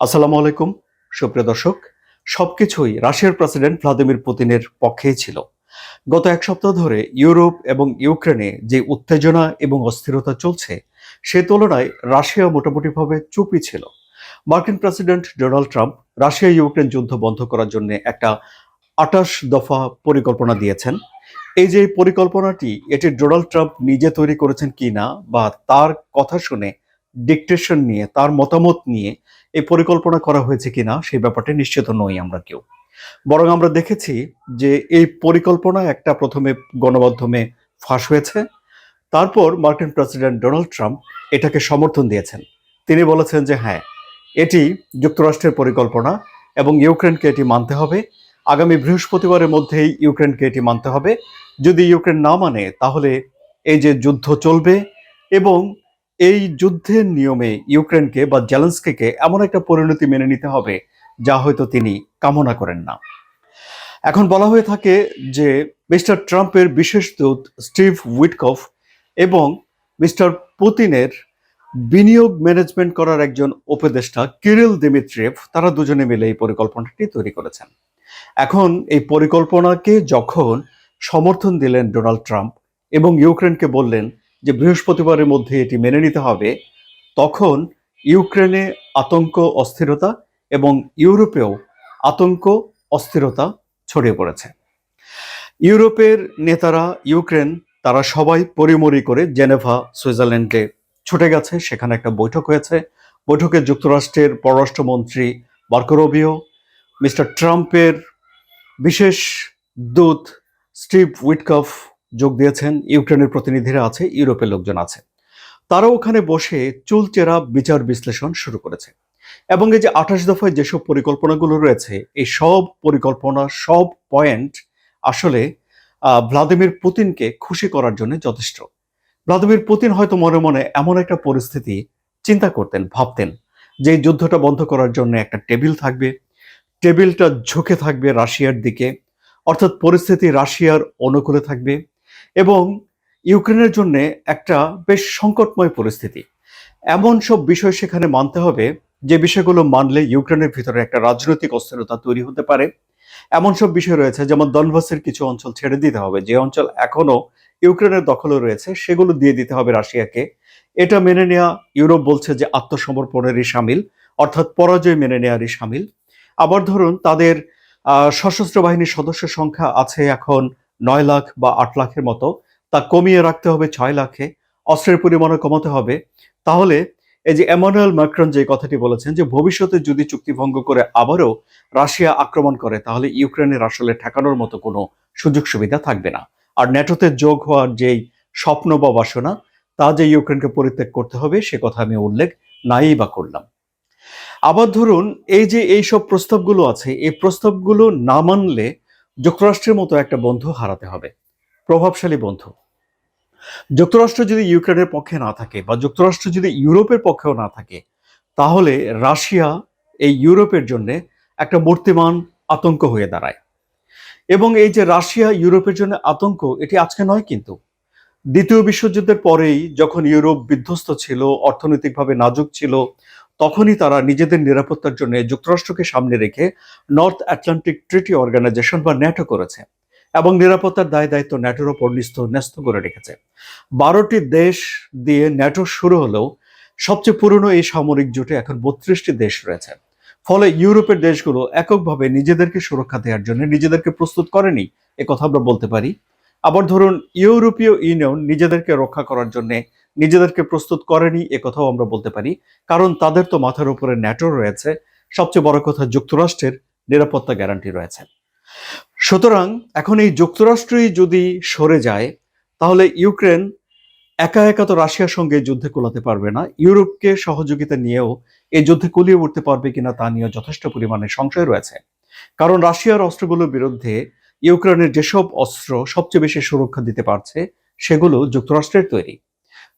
আসসালামু আলাইকুম, সুপ্রিয় দর্শক। সবকিছুই রাশিয়ার প্রেসিডেন্ট ভ্লাদিমির পুতিনের পক্ষেই ছিল। গত এক সপ্তাহ ধরে ইউরোপ এবং ইউক্রেনে যে উত্তেজনা এবং অস্থিরতা চলছে, সে তুলনায় রাশিয়া মোটামুটিভাবে চুপই ছিল। মার্কিন president Donald Trump Russia Ukraine যুদ্ধ বন্ধ করার জন্য একটা আটাশ দফা পরিকল্পনা দিয়েছেন। এই যে পরিকল্পনাটি, এটি ডোনাল্ড ট্রাম্প নিজে তৈরি করেছেন কিনা বা তার কথা শুনে ডিকটেশন নিয়ে, তার মতামত নিয়ে এই পরিকল্পনা করা হয়েছে কিনা সেই ব্যাপারটা নিশ্চিত নই আমরা কেউ। বরং আমরা দেখেছি যে এই পরিকল্পনা একটা প্রথমে গণমাধ্যমে ফাঁস হয়েছে। তারপর মার্কিন প্রেসিডেন্ট ডোনাল্ড ট্রাম্প এটাকে সমর্থন দিয়েছেন। তিনি বলেছেন যে হ্যাঁ এটি যুক্তরাষ্ট্রের পরিকল্পনা এবং ইউক্রেনকে এটি মানতে হবে। আগামী বৃহস্পতিবারের মধ্যেই ইউক্রেনকে এটি মানতে হবে। যদি ইউক্রেন না মানে তাহলে এই যে যুদ্ধ চলবে এবং এই যুদ্ধের নিয়মে ইউক্রেনকে বা জেলেন্সকে এমন একটা পরিণতি মেনে নিতে হবে যা হয়তো তিনি কামনা করেন না। এখন বলা হয়ে থাকে যে মিস্টার ট্রাম্পের বিশেষ দূত স্টিভ উইটকফ এবং মিস্টার পুতিনের বিনিয়োগ ম্যানেজমেন্ট করার একজন উপদেষ্টা কিরিল দিমিত্রেভ তারা দুজনে মিলে এই পরিকল্পনাটি তৈরি করেছেন। এখন এই পরিকল্পনাকে যখন সমর্থন দিলেন ডোনাল্ড ট্রাম্প এবং ইউক্রেনকে বললেন যে বৃহস্পতিবারের মধ্যে এটি মেনে নিতে হবে, তখন ইউক্রেনে আতঙ্ক, অস্থিরতা এবং ইউরোপেও আতঙ্ক, অস্থিরতা ছড়িয়ে পড়েছে। ইউরোপের নেতারা ইউক্রেন, তারা সবাই পরিমরি করে জেনেভা সুইজারল্যান্ডে ছুটে গেছে। সেখানে একটা বৈঠক হয়েছে। বৈঠকে যুক্তরাষ্ট্রের পররাষ্ট্রমন্ত্রী মার্কোরোবিও মিস্টার ট্রাম্পের বিশেষ দূত স্টিভ উইটকফ যোগ দিয়েছেন ইউক্রেনের প্রতিনিধিরা আছে, ইউরোপের লোকজন আছে। তারা ওখানে বসে চুলচেরা বিচার বিশ্লেষণ শুরু করেছে। এবং এই যে আঠাশ দফায় যেসব পরিকল্পনাগুলো রয়েছে, এই সব পরিকল্পনা, সব পয়েন্ট আসলে ভ্লাদিমির পুতিনকে খুশি করার জন্য যথেষ্ট। ভ্লাদিমির পুতিন হয়তো মনে মনে এমন একটা পরিস্থিতি চিন্তা করতেন, ভাবতেন, যে যুদ্ধটা বন্ধ করার জন্য একটা টেবিল থাকবে, টেবিলটা ঝুঁকে থাকবে রাশিয়ার দিকে, অর্থাৎ পরিস্থিতি রাশিয়ার অনুকূলে থাকবে এবং ইউক্রেনের জন্য একটা বেশ সংকটময় পরিস্থিতি। এমন সব বিষয় সেখানে মানতে হবে, যে বিষয়গুলো মানলে ইউক্রেনের ভিতরে একটা রাজনৈতিক অস্থিরতা তৈরি হতে পারে। এমন সব বিষয় রয়েছে, যেমন দনবাসের কিছু অঞ্চল ছেড়ে দিতে হবে। যে অঞ্চল এখনও ইউক্রেনের দখলে রয়েছে, সেগুলো দিয়ে দিতে হবে রাশিয়াকে। এটা মেনে নেওয়া ইউরোপ বলছে যে আত্মসমর্পণেরই সামিল, অর্থাৎ পরাজয় মেনে নেওয়ারই সামিল। আবার ধরুন, তাদের সশস্ত্র বাহিনীর সদস্য সংখ্যা আছে এখন নয় লাখ বা আট লাখের মতো, তা কমিয়ে রাখতে হবে ছয় লাখে, অস্ত্রের পরিমাণও কমাতে হবে। তাহলে এই যে এমানুয়েল ম্যাক্রন যে কথাটি বলেছেন যে ভবিষ্যতে যদি চুক্তি ভঙ্গ করে আবারও রাশিয়া আক্রমণ করে, তাহলে ইউক্রেনের আসলে ঠেকানোর মতো কোনো সুযোগ সুবিধা থাকবে না। আর ন্যাটোতে যোগ হওয়ার যেই স্বপ্ন বা বাসনা, তা যে ইউক্রেনকে পরিত্যাগ করতে হবে, সে কথা আমি উল্লেখ নাই বা করলাম। আবার ধরুন, এই যে এই সব প্রস্তাবগুলো আছে, এই প্রস্তাবগুলো না মানলে যুক্তরাষ্ট্রের মতো একটা বন্ধু হারাতে হবে। প্রভাবশালী বন্ধু। যুক্তরাষ্ট্র যদি ইউক্রেনের পক্ষে না থাকে বা যুক্তরাষ্ট্র যদি ইউরোপের পক্ষেও না থাকে, তাহলে রাশিয়া এই ইউরোপের জন্য একটা মূর্তিমান আতঙ্ক হয়ে দাঁড়ায়। এবং এই যে রাশিয়া ইউরোপের জন্য আতঙ্ক, এটি আজকে নয় কিন্তু। দ্বিতীয় বিশ্বযুদ্ধের পরেই যখন ইউরোপ বিধ্বস্ত ছিল, অর্থনৈতিকভাবে নাজুক ছিল তখনই তারা নিজেদের নিরাপত্তার জন্য যুক্তরাষ্ট্রকে সামনে রেখে নর্থ আটলান্টিক ট্রিটি অর্গানাইজেশন বা ন্যাটো করেছে এবং নিরাপত্তার দায় দায়িত্ব ন্যাটোর ওপর নিস্ত ন্যস্ত করে রেখেছে। বারোটি দেশ দিয়ে ন্যাটো শুরু হলেও সবচেয়ে পুরনো এই সামরিক জোটে এখন বত্রিশটি দেশ রয়েছে। ফলে ইউরোপের দেশগুলো এককভাবে নিজেদেরকে সুরক্ষা দেওয়ার জন্য নিজেদেরকে প্রস্তুত করেনি। কথা আমরা বলতে পারি আবার ধরুন, ইউরোপীয় ইউনিয়ন নিজেদেরকে রক্ষা করার জন্য নিজেদেরকে প্রস্তুত করেনি কথাও আমরা বলতে পারি। কারণ তাদের তো মাথার উপরে ন্যাটো রয়েছে, সবচেয়ে বড় কথা যুক্তরাষ্ট্রের নিরাপত্তা গ্যারান্টি রয়েছে। সুতরাং এখন এই যুক্তরাষ্ট্রই যদি সরে যায়, তাহলে ইউক্রেন একা একা তো রাশিয়ার সঙ্গে যুদ্ধে কোলাতে পারবে না, ইউরোপকে সহযোগিতা নিয়েও এই যুদ্ধে কুলিয়ে উঠতে পারবে কিনা তা নিয়ে যথেষ্ট পরিমাণে সংশয় রয়েছে। কারণ রাশিয়ার অস্ত্রগুলোর বিরুদ্ধে ইউক্রেনের যেসব অস্ত্র সবচেয়ে বেশি সুরক্ষা দিতে পারছে, সেগুলো যুক্তরাষ্ট্রের তৈরি।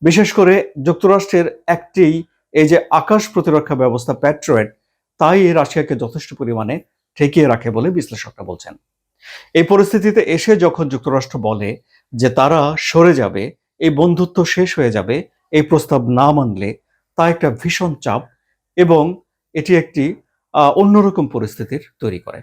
বিশেষ করে যুক্তরাষ্ট্রের একটি এই যে আকাশ প্রতিরক্ষা ব্যবস্থা প্যাট্রয়েড, তাই রাশিয়াকে যথেষ্ট পরিমাণে ঠেকিয়ে রাখে বলে বিশ্লেষকরা বলছেন। এই পরিস্থিতিতে এসে যখন যুক্তরাষ্ট্র বলে যে তারা সরে যাবে, এই বন্ধুত্ব শেষ হয়ে যাবে, এই প্রস্তাব না মানলে, তা একটা ভীষণ চাপ এবং এটি একটি অন্যরকম পরিস্থিতির তৈরি করে।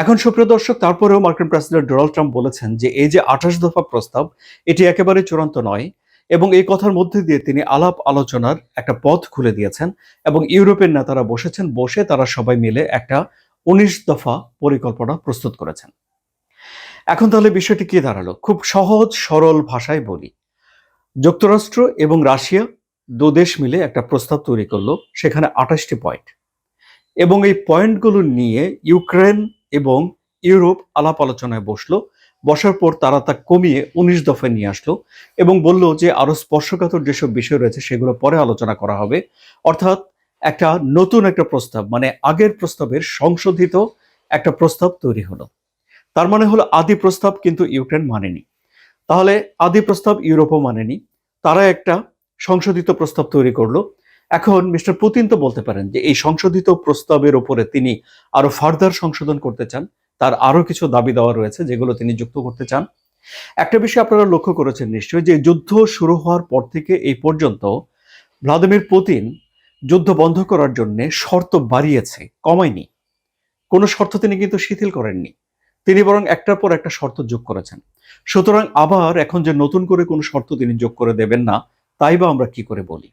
এখন সুপ্রিয় দর্শক, তারপরেও মার্কিন প্রেসিডেন্ট ডোনাল্ড ট্রাম্প বলেছেন যে এই যে আঠাশ দফা প্রস্তাব, এটি একেবারে চূড়ান্ত নয় এবং এই কথার মধ্যে দিয়ে তিনি আলাপ আলোচনার একটা পথ খুলে দিয়েছেন এবং ইউরোপের নেতারা বসেছেন, বসে তারা সবাই মিলে একটা উনিশ দফা পরিকল্পনা প্রস্তুত করেছেন। এখন তাহলে বিষয়টি কি দাঁড়াল? খুব সহজ, সরল ভাষায় বলি। যুক্তরাষ্ট্র এবং রাশিয়া দু দেশ মিলে একটা প্রস্তাব তৈরি করল, সেখানে আঠাশটি পয়েন্ট। এবং এই পয়েন্টগুলো নিয়ে ইউক্রেন এবং ইউরোপ আলাপ আলোচনায় বসল। বসার পর তারা তা কমিয়ে উনিশ দফায় নিয়ে আসলো এবং বলল যে আরও স্পর্শকাতর যেসব বিষয় রয়েছে সেগুলো পরে আলোচনা করা হবে। অর্থাৎ একটা নতুন একটা প্রস্তাব মানে আগের প্রস্তাবের সংশোধিত একটা প্রস্তাব তৈরি হলো। তার মানে হলো আদি প্রস্তাব কিন্তু ইউক্রেন মানেনি। তাহলে আদি প্রস্তাব ইউরোপও মানেনি। তারা একটা সংশোধিত প্রস্তাব তৈরি করল। এখন মিস্টার পুতিন তো বলতে পারেন যে এই সংশোধিত প্রস্তাবের উপরে তিনি আরও ফার্দার সংশোধন করতে চান, তার আরও কিছু দাবি দেওয়া রয়েছে যেগুলো তিনি যুক্ত করতে চান। একটা বিষয় আপনারা লক্ষ্য করেছেন নিশ্চয়ই যে যুদ্ধ শুরু হওয়ার পর থেকে এই পর্যন্ত ভ্লাদিমির পুতিন যুদ্ধ বন্ধ করার জন্য শর্ত বাড়িয়েছে, কমায়নি। কোনো শর্ত তিনি কিন্তু শিথিল করেননি। তিনি বরং একটার পর একটা শর্ত যোগ করেছেন। সুতরাং আবার এখন যে নতুন করে কোনো শর্ত তিনি যোগ করে দেবেন না, তাই বা আমরা কি করে বলি?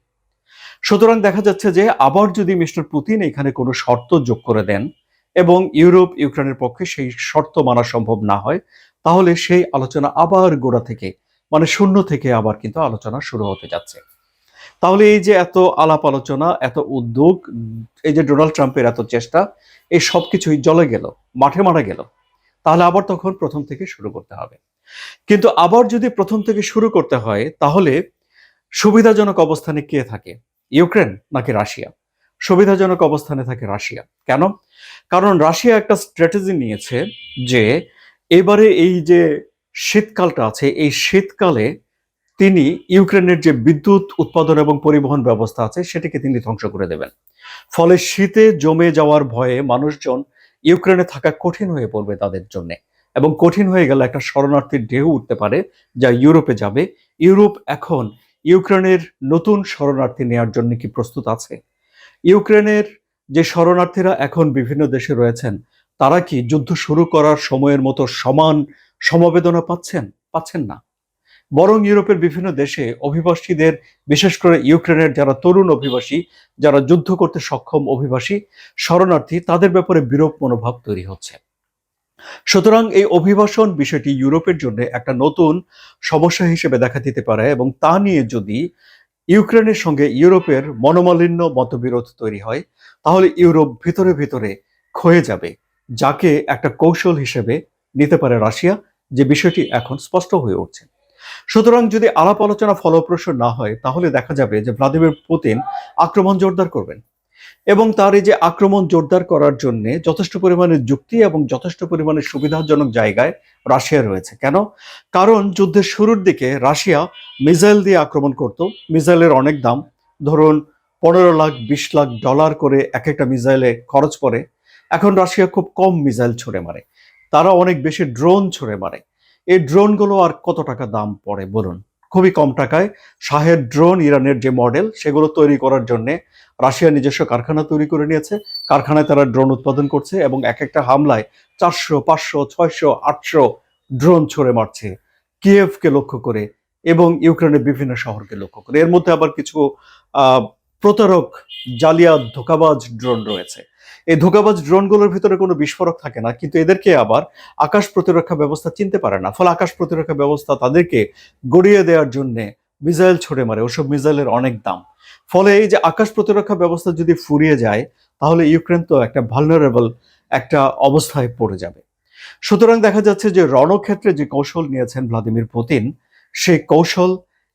সুতরাং দেখা যাচ্ছে যে আবার যদি মিস্টার পুতিন এখানে কোনো শর্ত যোগ করে দেন এবং ইউরোপ, ইউক্রেনের পক্ষে সেই শর্ত মানা সম্ভব না হয়, তাহলে সেই আলোচনা আবার গোড়া থেকে মানে শূন্য থেকে আবার কিন্তু আলোচনা শুরু হতে যাচ্ছে। তাহলে এই যে এত আলাপ আলোচনা, এত উদ্যোগ, এই যে ডোনাল্ড ট্রাম্পের এত চেষ্টা এই সব কিছুই জলে গেল, মাঠে মারা গেল। তাহলে আবার তখন প্রথম থেকে শুরু করতে হবে। কিন্তু আবার যদি প্রথম থেকে শুরু করতে হয়, তাহলে সুবিধাজনক অবস্থানে কে থাকে? ইউক্রেন নাকি রাশিয়া? সুবিধাজনক অবস্থানে থাকে রাশিয়া। কেন? কারণ রাশিয়া একটা স্ট্র্যাটেজি নিয়েছে যে এবারে এই যে শীতকালটা আছে, এই শীতকালে তিনি ইউক্রেনের যে বিদ্যুৎ উৎপাদন এবং পরিবহন ব্যবস্থা আছে, সেটিকে তিনি ধ্বংস করে দেবেন। ফলে শীতে জমে যাওয়ার ভয়ে মানুষজন ইউক্রেনে থাকা কঠিন হয়ে পড়বে তাদের জন্য। এবং কঠিন হয়ে গেলে একটা শরণার্থীর ঢেউ উঠতে পারে, যা ইউরোপে যাবে। ইউরোপ এখন ইউক্রেনের নতুন শরণার্থী নেওয়ার জন্য কি প্রস্তুত আছে? ইউক্রেনের যে শরণার্থীরা এখন বিভিন্ন দেশে রয়েছেন, তারা কি যুদ্ধ শুরু করার সময়ের মতো সমান সমবেদনা পাচ্ছেন? পাচ্ছেন না। বরং ইউরোপের বিভিন্ন দেশে অভিবাসীদের, বিশেষ করে ইউক্রেনের যারা তরুণ অভিবাসী, যারা যুদ্ধ করতে সক্ষম অভিবাসী, শরণার্থী, তাদের ব্যাপারে বিরূপ মনোভাব তৈরি হচ্ছে। সুতরাং এই অভিবাসন বিষয়টি ইউরোপের জন্য একটা নতুন সমস্যা হিসেবে দেখা দিতে পারে এবং তা নিয়ে যদি ইউক্রেনের সঙ্গে ইউরোপের মনোমালিন্য মতবিরোধ তৈরি হয়, তাহলে ইউরোপ ভিতরে ভিতরে ক্ষয়ে যাবে, যাকে একটা কৌশল হিসেবে নিতে পারে রাশিয়া, যে বিষয়টি এখন স্পষ্ট হয়ে উঠছে। সুতরাং যদি আলাপ আলোচনা ফলপ্রসূ না হয়, তাহলে দেখা যাবে যে ভ্লাদিমির পুতিন আক্রমণ জোরদার করবেন। এবং তার এই যে আক্রমণ জোরদার করার জন্য যথেষ্ট পরিমাণে যুক্তি এবং যথেষ্ট পরিমাণে সুবিধাজনক জায়গায় রাশিয়া রয়েছে। কেন? কারণ যুদ্ধের শুরুর দিকে রাশিয়া মিসাইল দিয়ে আক্রমণ করত। মিসাইলের অনেক দাম, ধরুন পনেরো লাখ, বিশ লাখ ডলার করে এক একটা মিসাইলে খরচ পড়ে। এখন রাশিয়া খুব কম মিসাইল ছুড়ে মারে। তারা অনেক বেশি ড্রোন ছুড়ে মারে। এই ড্রোনগুলো আর কত টাকা দাম পড়ে বলুন? খুবই কম টাকায় শাহের ড্রোন ইরানের যে মডেল, সেগুলো তৈরি করার জন্য রাশিয়া নিজস্ব কারখানা তৈরি করে নিয়েছে। কারখানায় তারা ড্রোন উৎপাদন করছে এবং এক একটা হামলায় চারশো, পাঁচশো, ছয়শো, আটশো ড্রোন ছড়ে মারছে কিয়েভকে লক্ষ্য করে এবং ইউক্রেনের বিভিন্ন শহরকে লক্ষ্য করে। এর মধ্যে আবার কিছু প্রতারক জালিয়া ধোকাবাজ ড্রোন রয়েছে। এই ধোকাবাজ ড্রোনগুলোর ভিতরে কোনো বিস্ফোরক থাকে না, কিন্তু এদেরকে আবার আকাশ প্রতিরক্ষা ব্যবস্থা চিনতে পারে না। ফলে আকাশ প্রতিরক্ষা ব্যবস্থা তাদেরকে গড়িয়ে দেওয়ার জন্য মিসাইল ছড়ে মারে, ওসব মিসাইলের অনেক দাম। ফলে এই যে আকাশ প্রতিরক্ষা ব্যবস্থা যদি ফুরিয়ে যায়, তাহলে ইউক্রেন তো একটা ভালনারেবল একটা অবস্থায় পড়ে যাবে। সুতরাং দেখা যাচ্ছে যে রণক্ষেত্রে যে কৌশল নিয়েছেন ভ্লাদিমির পুতিন, সেই কৌশল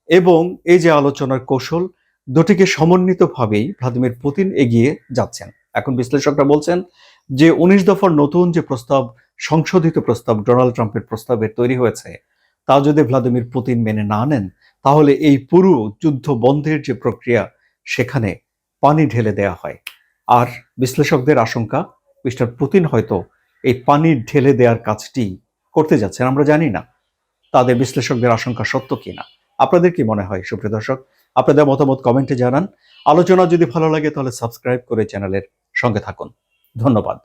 এবং এই যে আলোচনার কৌশল, দুটিকে সমন্বিতভাবেই ভ্লাদিমির পুতিন এগিয়ে যাচ্ছেন। এখন বিশ্লেষকরা বলছেন যে উনিশ দফার নতুন যে প্রস্তাব, সংশোধিত প্রস্তাব, ডোনাল্ড ট্রাম্পের প্রস্তাবে তৈরি হয়েছে, তা যদি ভ্লাদিমির পুতিন মেনে না নেন, তাহলে এই পুরো যুদ্ধ বন্ধের যে প্রক্রিয়া, সেখানে পানি ঢেলে দেয়া হয়। আর বিশ্লেষকদের আশঙ্কা, মিস্টার পুতিন হয়তো এই পানি ঢেলে দেওয়ার কাজটি করতে যাচ্ছেন, আমরা জানি না। তাদের বিশ্লেষকদের আশঙ্কা সত্য কিনা? আপনাদের কি মনে হয়? সুপ্রিয় দর্শক, আপনাদের মতামত কমেন্টে জানান। আলোচনা যদি ভালো লাগে, তাহলে সাবস্ক্রাইব করে চ্যানেলের সঙ্গে থাকুন। ধন্যবাদ।